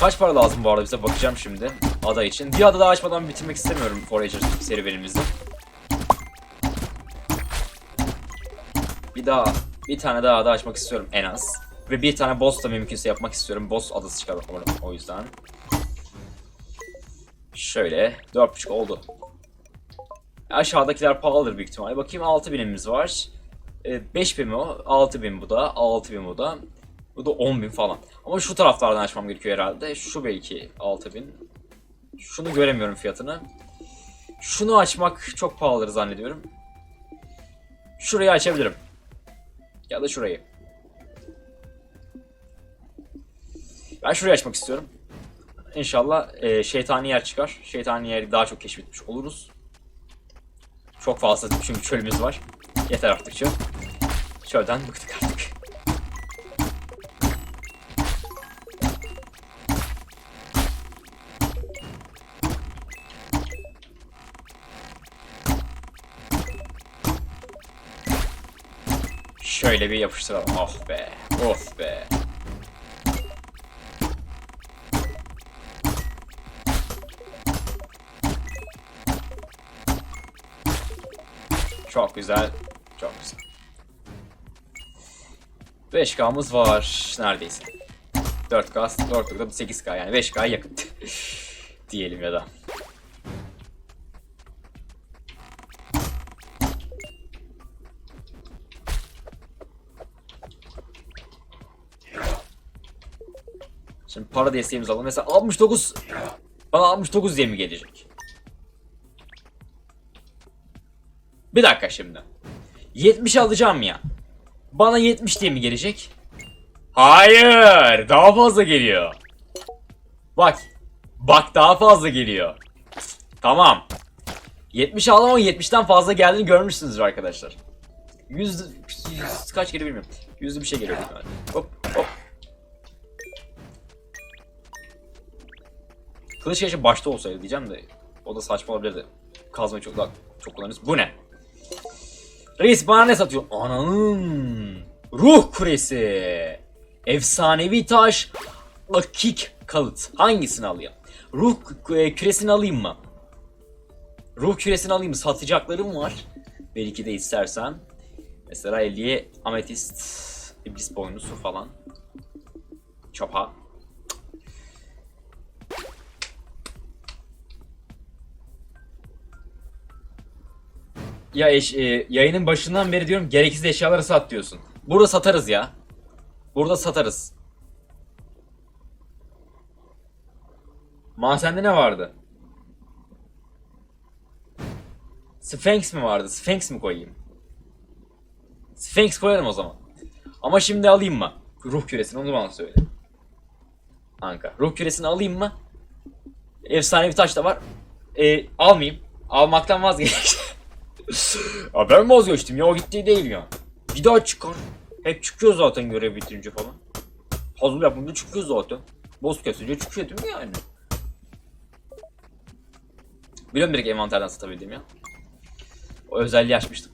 Kaç para lazım bu arada bize bakacağım şimdi ada için. Bir ada daha açmadan bitirmek istemiyorum Forager serüvenimizi. Bir daha bir tane daha ada açmak istiyorum en az. Ve bir tane boss da mümkünse yapmak istiyorum. Boss adası çıkar orada o yüzden. Şöyle 4.5 oldu. Aşağıdakiler pahalıdır büyük ihtimalle. Bakayım 6000'imiz var. E, 5000 mi o? 6000 bu da. 6000 bu da. Bu da 10.000 falan. Ama şu taraflardan açmam gerekiyor herhalde. Şu belki 6000. Şunu göremiyorum fiyatını. Şunu açmak çok pahalıdır zannediyorum. Şurayı açabilirim. Ya da şurayı. Ben şurayı açmak istiyorum. İnşallah e, şeytani yer çıkar. Şeytani yeri daha çok keşfetmiş oluruz. Çok fazla çünkü çölümüz var. Yeter artık çöl. Çölden bıktık artık. Şöyle bir yapıştıralım. Oh be. Of be. Çok güzel. Çok güzel. 5K'mız var neredeyse. 4K, 4K'da 8K yani 5K yakın. Diyelim ya da. Şimdi para desteğimizi alalım. Mesela 69 bana 69 diye mi gelecek? Bir dakika şimdi. 70 alacağım ya. Bana 70 diye mi gelecek? Hayır, daha fazla geliyor. Bak. Bak daha fazla geliyor. Tamam. 70 aldım ama 70'ten fazla geldiğini görmüşsünüzdür arkadaşlar. 100, 100 kaç geliyor bilmiyorum. Yüzlü bir şey geliyor. Hop Kılıç keşke başta olsaydı diyeceğim de o da saçma olabilirdi. Kazmayı çok daha çok kullanırız. Bu ne? Reis bana ne satıyor? Ananın ruh küresi. Efsanevi taş. Akik kalıt. Hangisini alayım? Ruh e, küresini alayım mı? Ruh küresini alayım mı? Satacaklarım var. Belki de istersen. Mesela 50'ye ametist, iblis boynuzu falan. Çapa. Ya eş, e, yayının başından beri diyorum gereksiz eşyaları sat diyorsun. Burada satarız ya. Burada satarız. Mahzende ne vardı? Sphinx mi vardı? Sphinx mi koyayım? Sphinx koyalım o zaman. Ama şimdi alayım mı? Ruh küresini onu bana söyle. Anka. Ruh küresini alayım mı? Efsane bir taş da var. E, almayayım. Almaktan vazgeçtim. ya ben vazgeçtim ya o gitti değil ya. Bir daha çıkar. Hep çıkıyor zaten görev bitirince falan. Puzzle yapınca çıkıyor zaten. Boss kesince çıkıyor değil mi yani? Biliyorum direkt envanterden satabildim ya. O özelliği açmıştım.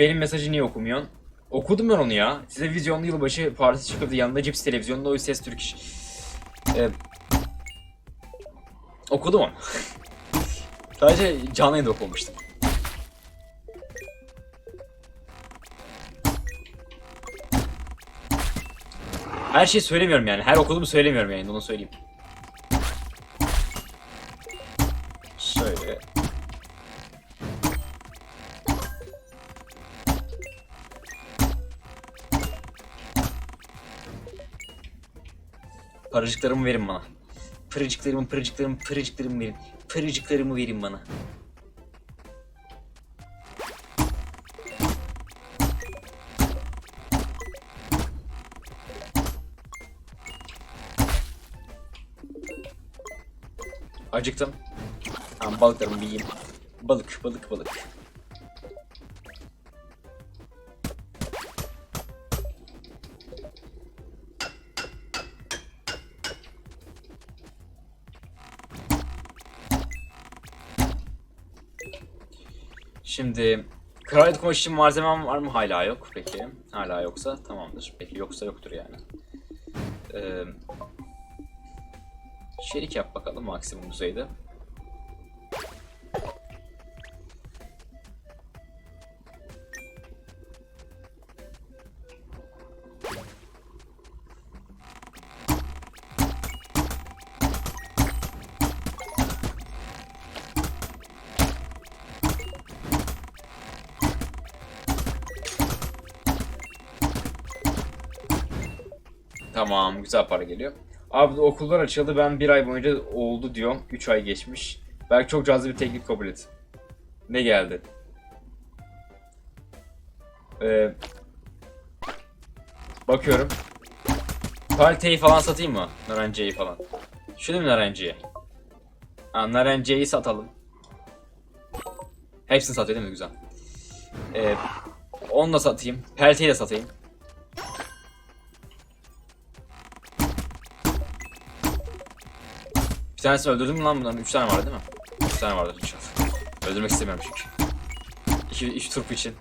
Benim mesajı niye okumuyorsun? Okudum ben onu ya. Size vizyonlu yılbaşı partisi çıkardı. Yanında cips televizyonda o ses Türk iş. Ee, okudum onu. Sadece canlı yayında okumamıştım. Her şeyi söylemiyorum yani. Her okuduğumu söylemiyorum yani. Onu söyleyeyim. Paracıklarımı verin bana. Pırıcıklarımı, pırıcıklarımı, pırıcıklarımı verin. Pırıcıklarımı verin bana. Acıktım. Tamam balıklarımı yiyeyim. Balık, balık, balık. Şimdi kraliyet kumaş için malzemem var mı? Hala yok. Peki. Hala yoksa tamamdır. Peki yoksa yoktur yani. Ee, şerik yap bakalım maksimum düzeyde. Güzel para geliyor. Abi okullar açıldı ben bir ay boyunca oldu diyorum. 3 ay geçmiş. Belki çok cazip bir teklif kabul et. Ne geldi? Ee, bakıyorum. Kaliteyi falan satayım mı? Narenciyeyi falan. Şunu mu narenciye? Ha, narenciyeyi satalım. Hepsini satıyor değil mi? Güzel. Ee, onu da satayım. Pelteyi de satayım. Bir tanesini öldürdüm mü lan bunların? Üç tane var değil mi? Üç tane vardır inşallah. Öldürmek istemiyorum çünkü. İki, iki turp için.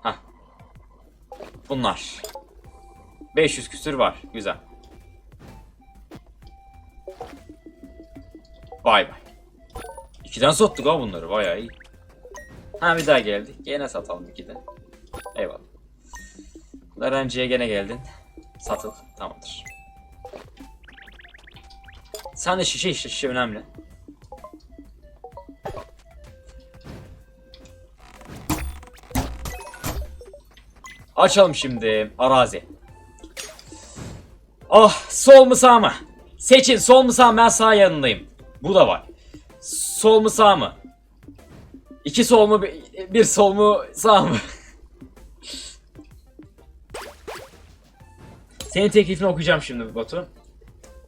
Hah. Bunlar. 500 küsür var. Güzel. Bay bay. İkiden sattık ha bunları. Bayağı iyi. Ha bir daha geldi. Gene satalım ikiden. Eyvallah. Narenciye gene geldin. Satıl. Tamamdır. Sen de şişe işte şişe önemli. Açalım şimdi arazi. Ah sol mu sağ mı? Seçin sol mu sağ mı ben sağ yanındayım. Bu da var. Sol mu sağ mı? İki sol mu bir, sol mu sağ mı? Senin teklifini okuyacağım şimdi Batu.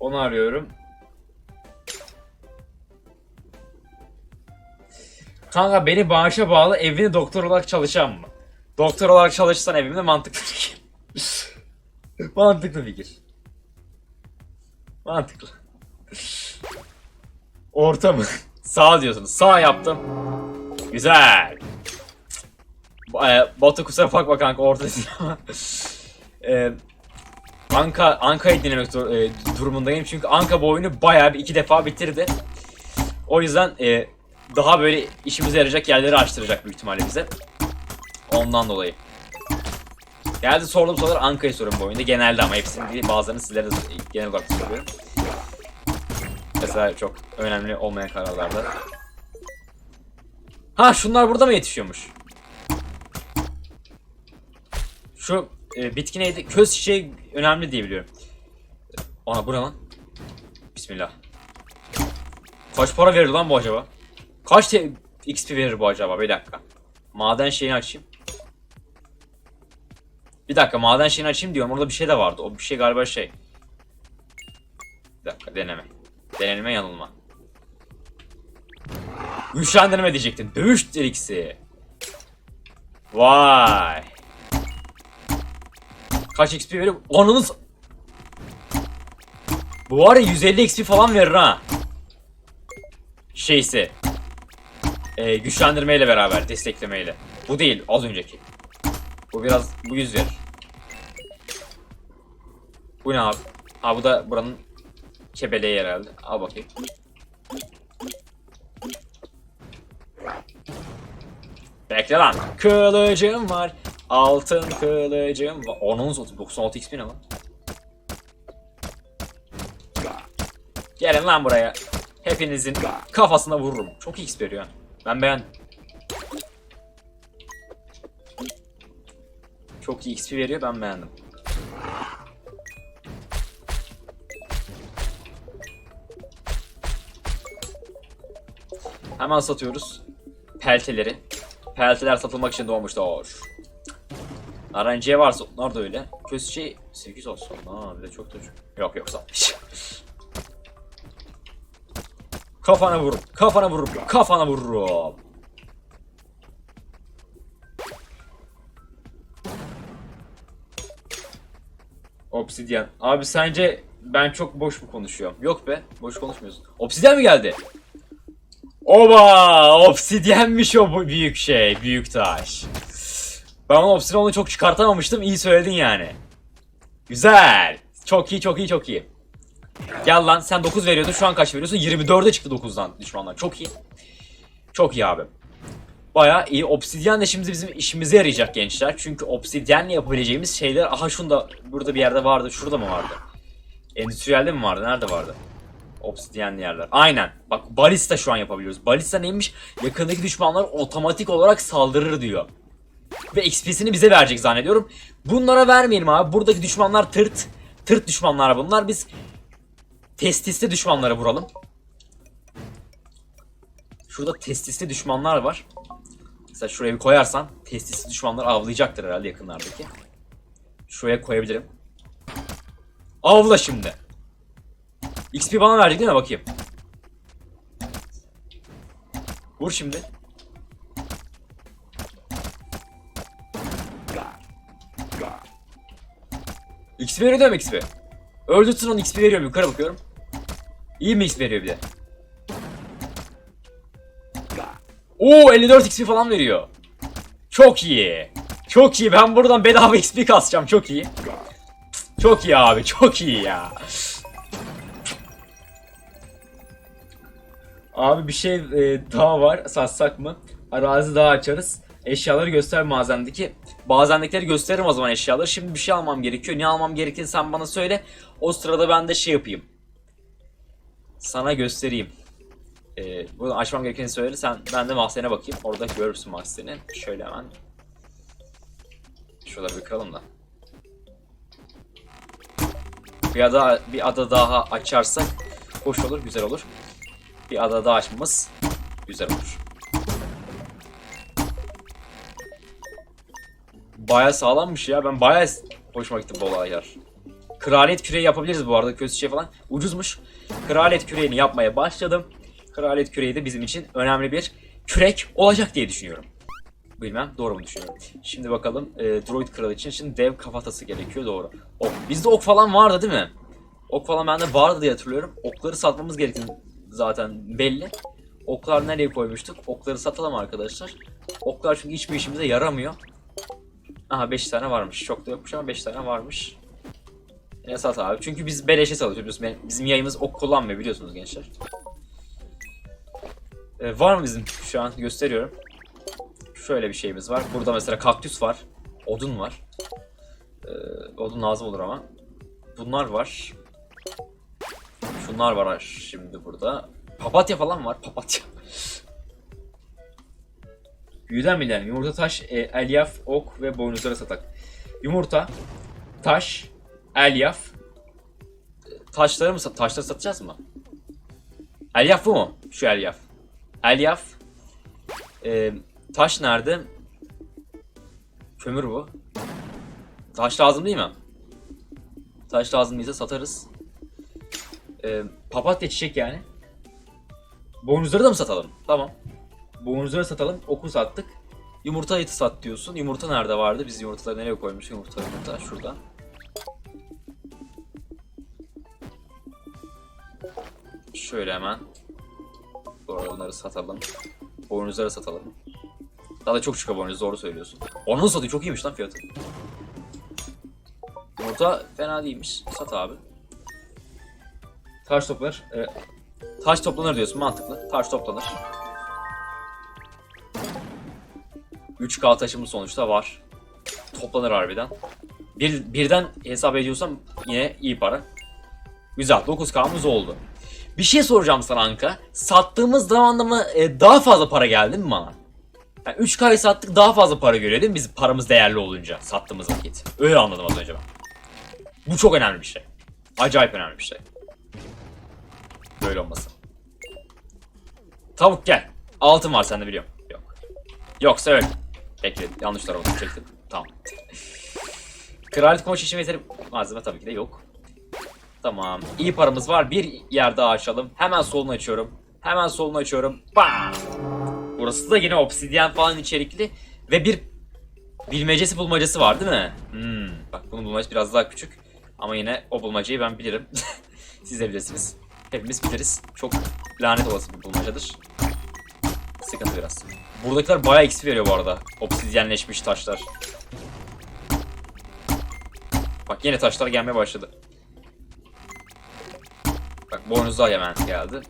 Onu arıyorum. Kanka beni bağışa bağlı evini doktor olarak çalışan mı? Doktor olarak çalışsan evimde mantıklı fikir. mantıklı fikir. Mantıklı. Orta mı? Sağ diyorsunuz. Sağ yaptım. Güzel. E, Batu kusura bakma kanka orta ama. e, Anka Anka'yı dinlemek dur- e, durumundayım çünkü Anka bu oyunu bayağı bir iki defa bitirdi. O yüzden e, daha böyle işimize yarayacak yerleri açtıracak büyük ihtimalle bize. Ondan dolayı. Geldi sorduğum sorular Anka'yı soruyorum bu oyunda genelde ama hepsini değil bazılarını sizlere de genel olarak soruyorum. Mesela çok önemli olmayan kararlarda. Ha şunlar burada mı yetişiyormuş? Şu e, bitki neydi? Köz çiçeği önemli diye biliyorum. Ana bu ne lan? Bismillah. Kaç para verir lan bu acaba? Kaç XP verir bu acaba? Bir dakika. Maden şeyini açayım. Bir dakika maden şeyini açayım diyorum. Orada bir şey de vardı. O bir şey galiba şey. Bir dakika deneme. Denenme yanılma. Güçlendirme diyecektim. Dövüş triksi. Vay. Kaç XP veriyor? Anınız... Bu var ya 150 XP falan verir ha. Şeysi. Ee, güçlendirmeyle beraber, desteklemeyle. Bu değil, az önceki. Bu biraz, bu 100 verir. Bu ne abi? Ha bu da buranın kebeleği herhalde. Al bakayım. Bekle lan. Kılıcım var. Altın kılıcım var. Onun 96 XP ne lan? Gelin lan buraya. Hepinizin kafasına vururum. Çok XP veriyor. Ben beğendim. Çok iyi XP veriyor ben beğendim. Hemen satıyoruz. Pelteleri. Pelteler satılmak için doğmuşlar. Narenciye varsa onlar da öyle. Köz şey 8 olsun. Aa bir de çok da çok. Yok yok satmış. kafana vur. Kafana vur. Kafana vururum. Obsidyen. Abi sence ben çok boş mu konuşuyorum? Yok be. Boş konuşmuyorsun. Obsidyen mi geldi? Oba! Obsidyenmiş o büyük şey, büyük taş. Ben onu obsidyenle çok çıkartamamıştım, iyi söyledin yani. Güzel. Çok iyi, çok iyi, çok iyi. Gel lan sen 9 veriyordun, şu an kaç veriyorsun? 24'e çıktı 9'dan düşmanlar. Çok iyi. Çok iyi abi. Bayağı iyi. Obsidyen de şimdi bizim işimize yarayacak gençler. Çünkü obsidyenle yapabileceğimiz şeyler... Aha şunda burada bir yerde vardı. Şurada mı vardı? Endüstriyelde mi vardı? Nerede vardı? Obsidyenli yerler. Aynen. Bak balista şu an yapabiliyoruz. Balista neymiş? Yakındaki düşmanlar otomatik olarak saldırır diyor. Ve XP'sini bize verecek zannediyorum. Bunlara vermeyelim abi. Buradaki düşmanlar tırt. Tırt düşmanlar bunlar. Biz testisli düşmanlara vuralım. Şurada testisli düşmanlar var. Mesela şuraya bir koyarsan testisli düşmanlar avlayacaktır herhalde yakınlardaki. Şuraya koyabilirim. Avla şimdi. XP bana verecek değil mi? Bakayım. Vur şimdi. XP veriyor mi XP? Öldürsün onu XP veriyor yukarı bakıyorum. İyi mi XP veriyor bir de? Oo 54 XP falan veriyor. Çok iyi. Çok iyi. Ben buradan bedava XP kasacağım. Çok iyi. Çok iyi abi. Çok iyi ya. Abi bir şey e, daha var. Satsak mı? Arazi daha açarız. Eşyaları göster mağazandaki. Bazendekileri gösteririm o zaman eşyaları. Şimdi bir şey almam gerekiyor. Ne almam gerektiğini sen bana söyle. O sırada ben de şey yapayım. Sana göstereyim. Ee, bunu açmam gerekeni söyle. Sen ben de mahzene bakayım. Orada görürsün mahzeni. Şöyle hemen. Şurada bir kıralım da. Bir ada bir ada daha açarsak hoş olur, güzel olur. Bir ada daha açmamız güzel olur. Baya sağlammış ya. Ben baya hoşuma gitti bu olaylar. Kraliyet küreği yapabiliriz bu arada. Kötü şey falan. Ucuzmuş. Kraliyet küreğini yapmaya başladım. Kraliyet küreği de bizim için önemli bir kürek olacak diye düşünüyorum. Bilmem doğru mu düşünüyorum. Şimdi bakalım e, Droid Kral için şimdi dev kafatası gerekiyor doğru. Ok. Bizde ok falan vardı değil mi? Ok falan bende vardı diye hatırlıyorum. Okları satmamız gerektiğini zaten belli. Oklar nereye koymuştuk? Okları satalım arkadaşlar. Oklar çünkü hiçbir işimize yaramıyor. Aha 5 tane varmış. Çok da yokmuş ama 5 tane varmış. Yine sat abi. Çünkü biz beleşe satıyoruz. Bizim yayımız ok kullanmıyor biliyorsunuz gençler. Ee, var mı bizim şu an gösteriyorum. Şöyle bir şeyimiz var. Burada mesela kaktüs var. Odun var. Ee, odun lazım olur ama. Bunlar var. Şunlar var şimdi burada. Papatya falan var. Papatya. Büyüden bilen yumurta, taş, e, elyaf, ok ve boynuzları satak. Yumurta, taş, elyaf. Taşları mı taşları satacağız mı? Elyaf bu mu? Şu elyaf. Elyaf. E, taş nerede? Kömür bu. Taş lazım değil mi? Taş lazım değilse satarız. E, papatya çiçek yani. Boynuzları da mı satalım? Tamam. Boynuzları satalım. Oku sattık. Yumurta eti sat diyorsun. Yumurta nerede vardı? Biz yumurtaları nereye koymuşuz? Yumurta yumurta şurada. Şöyle hemen. Onları satalım. Boynuzları satalım. Daha da çok çıkıyor boynuz doğru söylüyorsun. Onu satıyor çok iyiymiş lan fiyatı. Yumurta fena değilmiş. Sat abi. Taş toplar. E, taş toplanır diyorsun mantıklı. Taş toplanır. 3K taşımız sonuçta var. Toplanır harbiden. Bir, birden hesap ediyorsam yine iyi para. Güzel 9K'mız oldu. Bir şey soracağım sana Anka. Sattığımız zaman da mı e, daha fazla para geldi mi bana? Yani 3K'yı sattık daha fazla para görüyor değil mi biz paramız değerli olunca sattığımız vakit. Öyle anladım az önce ben. Bu çok önemli bir şey. Acayip önemli bir şey. Böyle olması. Tavuk gel. Altın var sende biliyorum. Yok. Yoksa öyle. Bekle yanlış tarafa çektim. Tamam. Kraliyet kumaş için yeteri malzeme tabii ki de yok. Tamam. İyi paramız var. Bir yer daha açalım. Hemen solunu açıyorum. Hemen solunu açıyorum. Bam! Burası da yine obsidyen falan içerikli. Ve bir bilmecesi bulmacası var değil mi? Hmm. Bak bunun bulmacası biraz daha küçük. Ama yine o bulmacayı ben bilirim. Siz de bilirsiniz. Hepimiz biliriz. Çok lanet olası bir bulmacadır. Sıkıntı biraz. Buradakiler bayağı XP veriyor bu arada. Obsidyenleşmiş taşlar. Bak yine taşlar gelmeye başladı. Bak boynuzlar hemen geldi.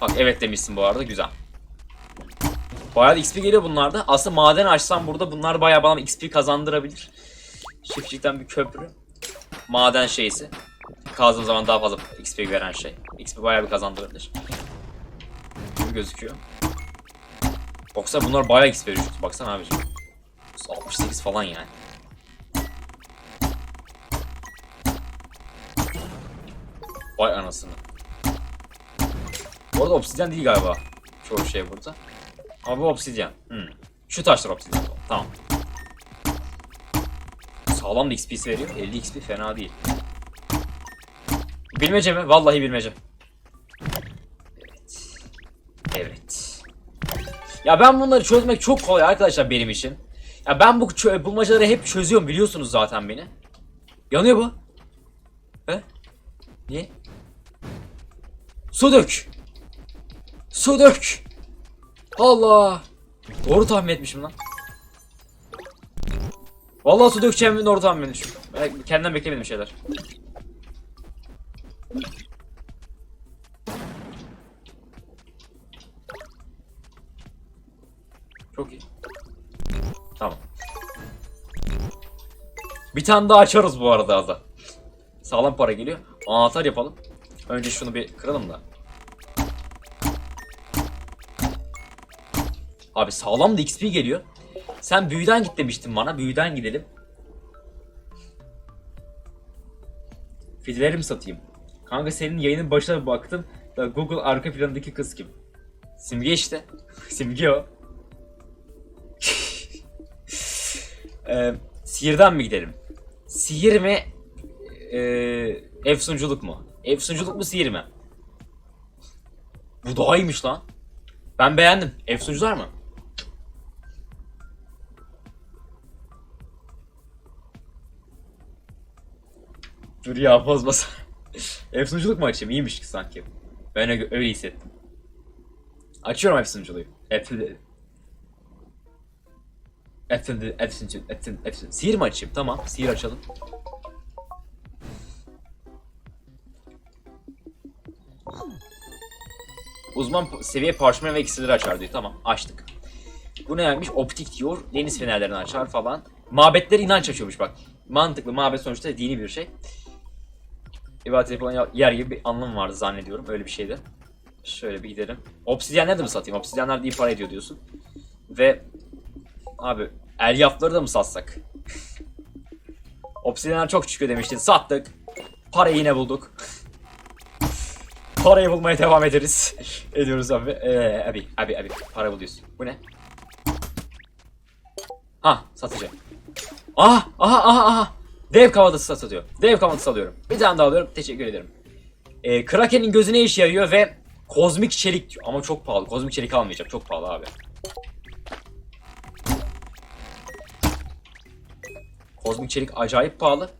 Bak evet demişsin bu arada güzel. Bayağı da XP geliyor bunlarda. Aslında maden açsam burada bunlar bayağı bana XP kazandırabilir. Çiftçilikten bir köprü. Maden şeysi. Kazdığım zaman daha fazla XP veren şey. XP bayağı bir kazandırabilir. Gözüküyor. Yoksa bunlar bayağı XP veriyor. Baksana abicim. 68 falan yani. Vay anasını. Bu arada obsidyen değil galiba. Çoğu şey burada. Bu obsidyen. Hmm. Şu taşlar obsidyen. Tamam. Sağlam da XP'si veriyor. 50 XP fena değil. Bilmece mi? Vallahi bilmece. Ya ben bunları çözmek çok kolay arkadaşlar benim için. Ya ben bu bulmacaları hep çözüyorum biliyorsunuz zaten beni. Yanıyor bu. He? Niye? Su dök. Su dök. Allah. Doğru tahmin etmişim lan. Vallahi su dökeceğimi doğru tahmin etmişim. Kendimden beklemedim şeyler. Çok iyi. Tamam. Bir tane daha açarız bu arada az da. Sağlam para geliyor. Anahtar yapalım. Önce şunu bir kıralım da. Abi sağlam da XP geliyor. Sen büyüden git demiştin bana. Büyüden gidelim. Fideleri mi satayım? Kanka senin yayının başına baktım. Google arka planındaki kız kim? Simge işte. Simge o. Ee, sihirden mi gidelim? Sihir mi? Ee, efsunculuk mu? Efsunculuk mu sihir mi? Bu daha iyiymiş lan. Ben beğendim. Efsuncular mı? Dur ya bozmasın. Efsunculuk mu açayım? İyiymiş ki sanki. Ben öyle, hissettim. Açıyorum efsunculuğu. Efsunculuk. Efsun, efsun, efsun, efsun. Sihir mi açayım? Tamam, sihir açalım. Uzman seviye parşömen ve iksirleri açar diyor. Tamam, açtık. Bu neymiş? Optik diyor. Deniz fenerlerini açar falan. Mabetler inanç açıyormuş bak. Mantıklı. Mabet sonuçta dini bir şey. İbadet yapılan yer gibi bir anlam vardı zannediyorum. Öyle bir şeydi. Şöyle bir gidelim. Obsidyenler de mi satayım? Obsidyenler de iyi para ediyor diyorsun. Ve Abi elyafları da mı satsak? Obsidyenler çok çıkıyor demiştin. Sattık. Parayı yine bulduk. Parayı bulmaya devam ederiz. Ediyoruz abi. Ee, abi, abi, abi. Para buluyoruz. Bu ne? Ha, satacağım. Aha, aha, aha, aha. Dev kavatası satılıyor. Dev kavatası alıyorum. Bir tane daha alıyorum. Teşekkür ederim. Ee, Kraken'in gözüne iş yarıyor ve kozmik çelik diyor. Ama çok pahalı. Kozmik çelik almayacağım. Çok pahalı abi. Kozmik çelik acayip pahalı.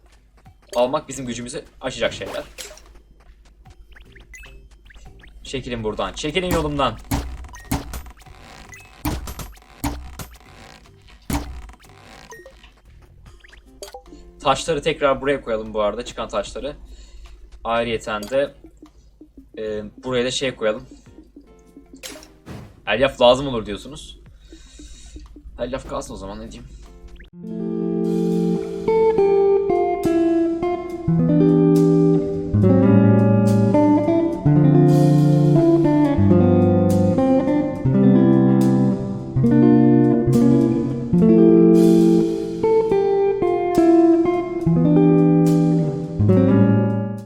Almak bizim gücümüzü aşacak şeyler. Çekilin buradan. Çekilin yolumdan. Taşları tekrar buraya koyalım bu arada. Çıkan taşları. Ayrıyeten de e, buraya da şey koyalım. Elyaf lazım olur diyorsunuz. Elyaf kalsın o zaman ne diyeyim.